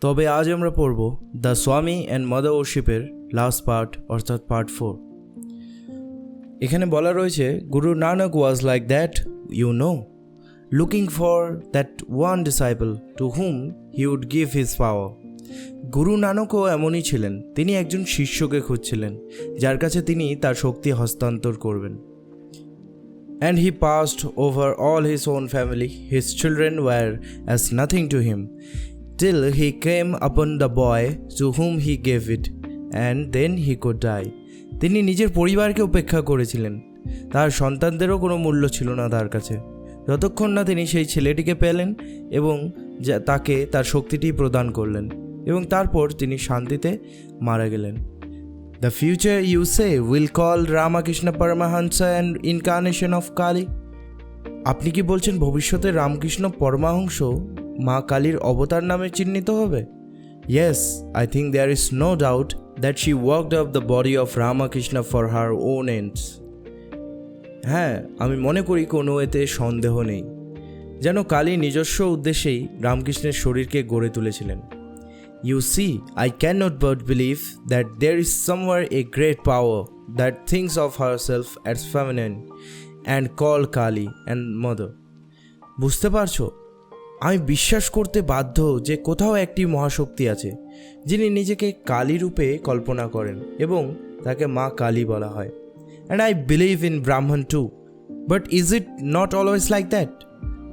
তবে আজ আমরা পড়ব দ্য স্বামী অ্যান্ড মাদার ওরশিপের লাস্ট পার্ট অর্থাৎ পার্ট ফোর। এখানে বলা রয়েছে Guru Nanak was like that you know looking for that one disciple to whom he would give his power. Guru নানকও এমনই ছিলেন। তিনি একজন শিষ্যকে খুঁজছিলেন যার কাছে তিনি তার শক্তি হস্তান্তর করবেন। And he passed over all his own family. His children were as nothing to him, till he came upon the boy to whom he gave it, and then he could die. তিনি নিজের পরিবারকে উপেক্ষা করেছিলেন তার সন্তানদেরও কোনো মূল্য ছিল না তার কাছে যতক্ষণ না তিনি সেই ছেলেটিকে পেলেন এবং তাকে তার শক্তিটি প্রদান করলেন এবং তারপর তিনি শান্তিতে মারা গেলেন the future you say will call Ramakrishna Paramahansa and incarnation of Kali? আপনি কি বলছেন ভবিষ্যতে রামকৃষ্ণ পরমাহংস মা কালীর অবতার নামে চিহ্নিত হবে? Yes I think there is no doubt that she worked of the body of Ramakrishna for her own ends হ্যাঁ আমি মনে করি কোনো এতে সন্দেহ নেই। যেন কালী নিজস্ব উদ্দেশ্যেই রামকৃষ্ণের শরীরকে গড়ে তুলেছিলেন। You see, I cannot but believe that there is somewhere a great power that thinks of herself as feminine and call Kali and Mother. বুঝতে পারছ? আমি বিশ্বাস করতে বাধ্য যে কোথাও একটি মহাশক্তি আছে, যিনি নিজেকে কালী রূপে কল্পনা করেন এবং তাকে মা কালী বলা হয়। And I believe in Brahman too but is it not always like that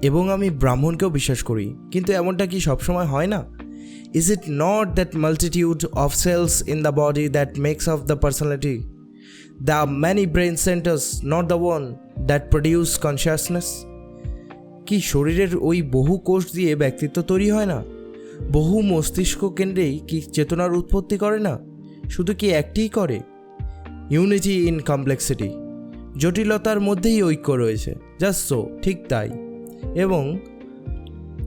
এবং আমি ব্রাহ্মণকেও বিশ্বাস করি, কিন্তু এমনটা কি সবসময় হয় না? Is it not that multitude of cells in the body that makes of the personality the are brain centres not the one that produce consciousness. কি শরীরের ওই বহু কোষ দিয়ে ব্যক্তিত্ব তৈরি হয় না? বহু মস্তিষ্ক কেন্দ্রেই কি চেতনার উৎপত্তি করে না? শুধু কি একটিই করে? ইউনিটি ইন কমপ্লেক্সিটি জটিলতার মধ্যেই ঐক্য রয়েছে। জাস্ট সো ঠিক তাই। এবং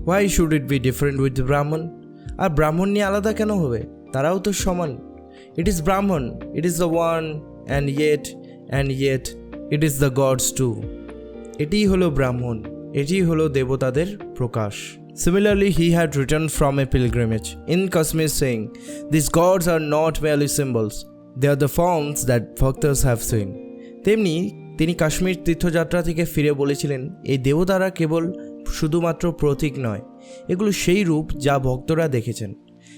why should it be different with Brahman আর ব্রাহ্মণ নিয়ে আলাদা কেন হবে? তারাও তো সমান। It is Brahman it is the one and yet and yet it is the gods too এটিই হলো ব্রাহ্মণ এটিই হলো দেবতাদের প্রকাশ। Similarly, he had returned from a pilgrimage. In Kashmir saying, These gods are not merely symbols, they are the forms that bhaktas have seen. তেমনি তিনি কাশ্মীর তীর্থযাত্রা থেকে ফিরে বলেছিলেন এই দেবতারা কেবল শুধুমাত্র প্রতীক নয়। এগুলো সেই রূপ যা ভক্তরা দেখেছেন।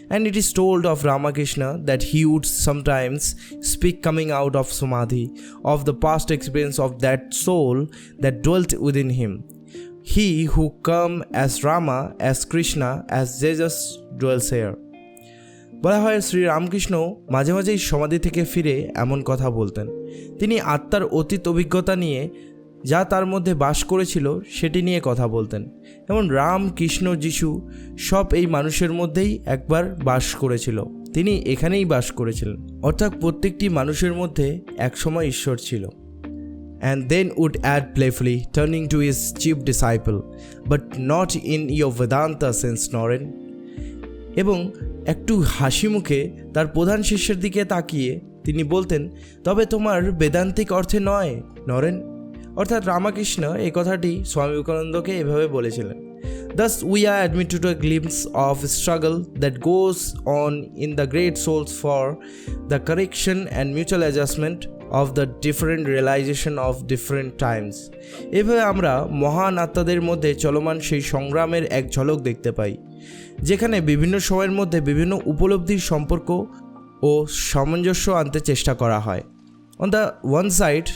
And it is told of Ramakrishna that he would sometimes speak coming out of samadhi of the past experience of that soul that dwelt within him he who came as Rama as Krishna as Jesus dwells here বলা হয় শ্রী রামকৃষ্ণ মাঝে মাঝেই সমাধি থেকে ফিরে এমন কথা বলতেন। তিনি আত্মার অতীত অভিজ্ঞতা নিয়ে যা তার মধ্যে বাস করেছিল সেটি নিয়ে কথা বলতেন। যেমন রাম, কৃষ্ণ, যিশু সব এই মানুষের মধ্যেই একবার বাস করেছিল। তিনি এখানেই বাস করেছিলেন। অর্থাৎ প্রত্যেকটি মানুষের মধ্যে একসময় ঈশ্বর ছিল। And then would add playfully turning to his chief disciple but not in your Vedanta sense Naren এবং একটু হাসি মুখে তার প্রধান শিষ্যের দিকে তাকিয়ে তিনি বলতেন, তবে তোমার বেদান্তিক অর্থে নয়, নরেন। অর্থাৎ রামাকৃষ্ণ এই কথাটি স্বামী বিবেকানন্দকে এভাবে বলেছিলেন we are admitted to a glimpse of struggle that goes on in the great souls for the correction and mutual adjustment of the different realisation of different times এভাবে আমরা মহান আত্মাদের মধ্যে চলমান সেই সংগ্রামের এক ঝলক দেখতে পাই, যেখানে বিভিন্ন সময়ের মধ্যে বিভিন্ন উপলব্ধির সম্পর্ক ও সামঞ্জস্য আনতে চেষ্টা করা হয়। On the one side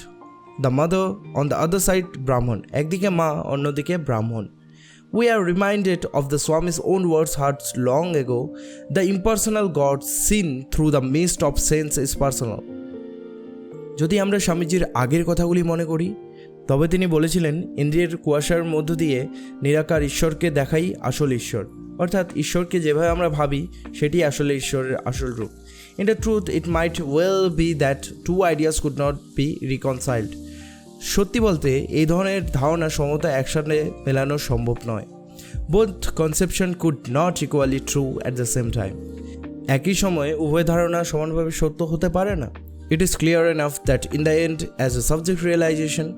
the mother on the other side Brahman একদিকে মা, অন্যদিকে Brahman we are reminded of the Swami's own words hearts long ago the impersonal god seen through the mist of sense is personal যদি আমরা স্বামীজির আগের কথাগুলি মনে করি, তবে তিনি বলেছিলেন, ইন্দ্রিয়ের কুয়াশার মধ্য দিয়ে নিরাকার ঈশ্বরকে দেখাই আসল ঈশ্বর। অর্থাৎ ঈশ্বরকে যেভাবে আমরা ভাবি, সেটি আসলে ঈশ্বরের আসল রূপ। In the truth it might well be that two ideas could not be reconciled সত্যি বলতে, এই ধরনের ধারণা সমতা একসাথে মেলানো সম্ভব নয়। Both conception could not equally true at the same time একই সময়ে উভয় ধারণা সমানভাবে সত্য হতে পারে না। It is clear enough that in the end as a subject realisation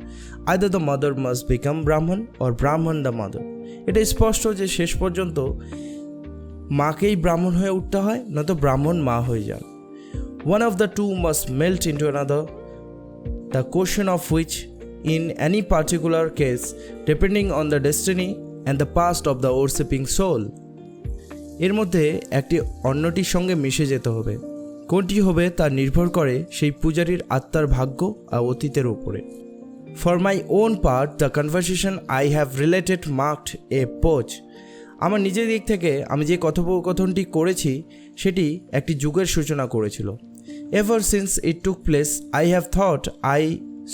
either the mother must become Brahman or Brahman the mother এটা স্পষ্ট যে শেষ পর্যন্ত মাকেই ব্রাহ্মণ হয়ে উঠতে হয় নয়তো ব্রাহ্মণ মা হয়ে যান। One of the two must melt into another the question of which, in any particular case, depending on the destiny and the past of the worshipping soul. এর মধ্যে একটি অন্যটির সঙ্গে মিশে যেতে হবে। কোনটি হবে তা নির্ভর করে সেই পূজারীর আত্মার ভাগ্য আর অতীতের উপরে। For my own part the conversation I have related marked epoch আমার নিজের দিক থেকে আমি যে কথোপকথনটি করেছি, সেটি একটি যুগের সূচনা করেছিল। Ever since it took place I have thought I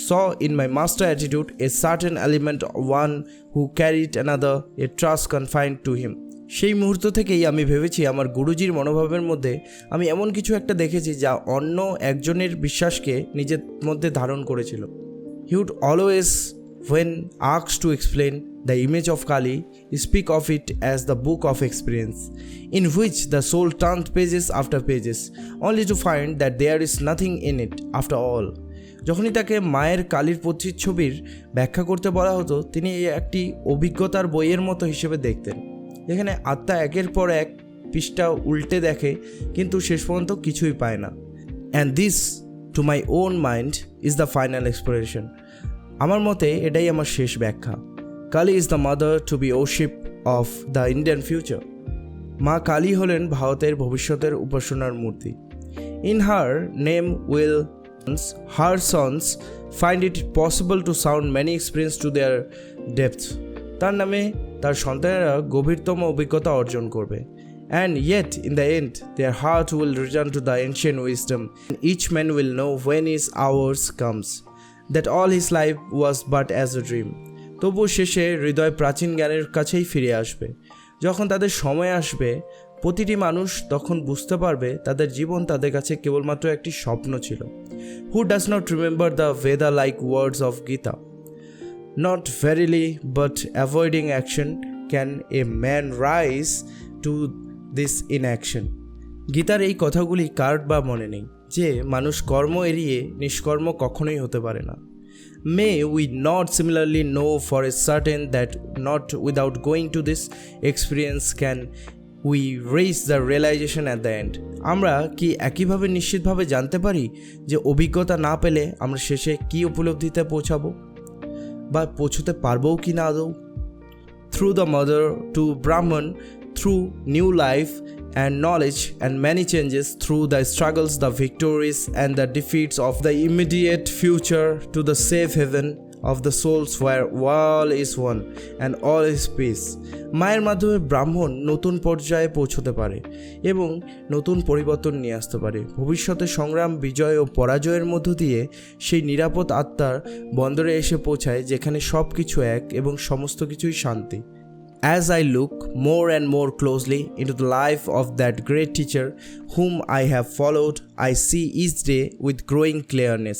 saw in my master attitude a certain element one who carried another a trust confined to him সেই মুহূর্ত থেকেই আমি ভেবেছি আমার গুরুজির মনোভাবের মধ্যে আমি এমন কিছু একটা দেখেছি যা অন্য একজনের বিশ্বাসকে নিজের মধ্যে ধারণ করেছিল। He'd always when আক্স to explain the image of Kali speak of it as the book of experience in which the soul turn pages after pages only to find that there is nothing in it after all যখনই তাকে মায়ের কালীর পথির ছবির ব্যাখ্যা করতে বলা হতো, তিনি একটি অভিজ্ঞতার বইয়ের মতো হিসেবে দেখতেন। যেখানে আত্মা একের পর এক পৃষ্ঠা উল্টে দেখে, কিন্তু শেষ পর্যন্ত কিছুই পায় না। And this to my own mind is the final exploration আমার মতে, এটাই আমার শেষ ব্যাখ্যা। Kali is the mother to be worship of the Indian future মা কালী হলেন ভারতের ভবিষ্যতের উপাসনার মূর্তি। In her name will her sons find it possible to sound many experience to their depth তার নামে তার সন্তানেরা গভীরতম অভিজ্ঞতা অর্জন করবে And yet, in the end, their heart will return to the ancient wisdom. Each man will know when his hours comes, that all his life was but as a dream. তবু শেষে হৃদয় প্রাচীন জ্ঞানের কাছেই ফিরে আসবে যখন তাদের সময় আসবে প্রতিটি মানুষ তখন বুঝতে পারবে তাদের জীবন তাদের কাছে কেবলমাত্র একটি স্বপ্ন ছিল who does not remember the Veda like words of Gita Not verily, but avoiding action can a man rise to this inaction. গীতার এই কথাগুলি কার বা মনে নেই যে মানুষ কর্ম এড়িয়ে নিষ্কর্ম কখনোই হতে পারে না। May we not similarly know for a certain that not without going to this experience can we raise the realisation at the end আমরা কি একইভাবে নিশ্চিতভাবে জানতে পারি যে অভিজ্ঞতা না পেলে আমরা শেষে কী উপলব্ধিতে পৌঁছাবো? বা পৌঁছতে পারব কি না আদৌ? Through the mother to Brahman through new life and knowledge and many changes through the struggles the victories and the defeats of the immediate future to the safe heaven of the souls war wall is one and all is peace মায়ের মাধ্যমে ব্রাহ্মণ নতুন পর্যায়ে পৌঁছতে পারে এবং নতুন পরিবর্তন নিয়ে আসতে পারে। ভবিষ্যতে সংগ্রাম বিজয় ও পরাজয়ের মধ্য দিয়ে সেই নিরাপদ আত্মার বন্দরে এসে পৌঁছায় যেখানে সব কিছু এক এবং সমস্ত কিছুই শান্তি। As I look more and more closely into the life of that great teacher whom I have followed, I see each day with growing clearness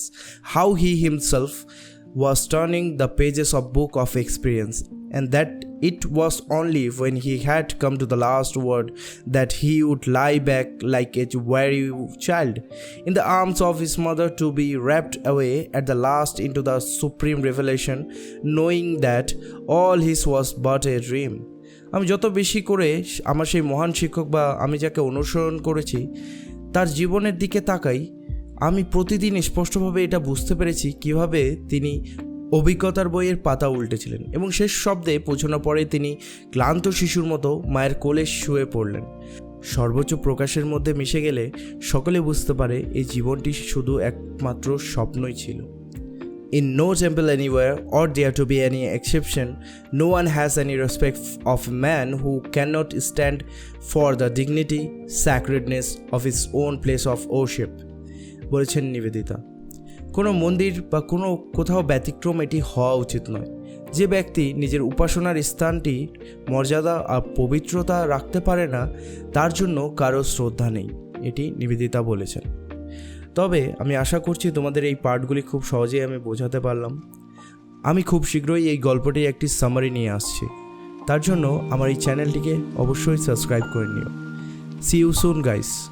how he himself was turning the pages of book of experience and that it was only when he had come to the last word that he would lie back like a weary child in the arms of his mother to be wrapped away at the last into the supreme revelation knowing that all his was but a dream আমি যত বেশি করে আমার সেই মহান শিক্ষক বা আমি যাকে অনুসরণ করেছি তার জীবনের দিকে তাকাই আমি প্রতিদিন স্পষ্টভাবে এটা বুঝতে পেরেছি কীভাবে তিনি অভিজ্ঞতার বইয়ের পাতা উল্টেছিলেন এবং শেষ শব্দে পৌঁছানোর পরে তিনি ক্লান্ত শিশুর মতো মায়ের কোলে শুয়ে পড়লেন সর্বোচ্চ প্রকাশের মধ্যে মিশে গেলে সকলে বুঝতে পারে এই জীবনটি শুধু একমাত্র স্বপ্নই ছিল In no temple anywhere, or there to be any exception, no one has respect of a man who cannot stand for the dignity, sacredness of his own place of worship. বলেছেন নিবেদিতা। কোনো মন্দির বা কোনো কোথাও ব্যতিক্রম এটি হওয়া উচিত নয়। যে ব্যক্তি নিজের উপাসনার স্থানটি, মর্যাদা আর পবিত্রতা রাখতে পারে না, তার জন্য কারও শ্রদ্ধা নেই, এটি নিবেদিতা বলেছেন। তবে আমি আশা করছি তোমাদের এই পার্টগুলি খুব সহজেই আমি বোঝাতে পারলাম। আমি খুব শীঘ্রই এই গল্পটির একটি সামারি নিয়ে আসছি। তার জন্য আমার এই চ্যানেলটিকে অবশ্যই সাবস্ক্রাইব করে নিও। C you soon guys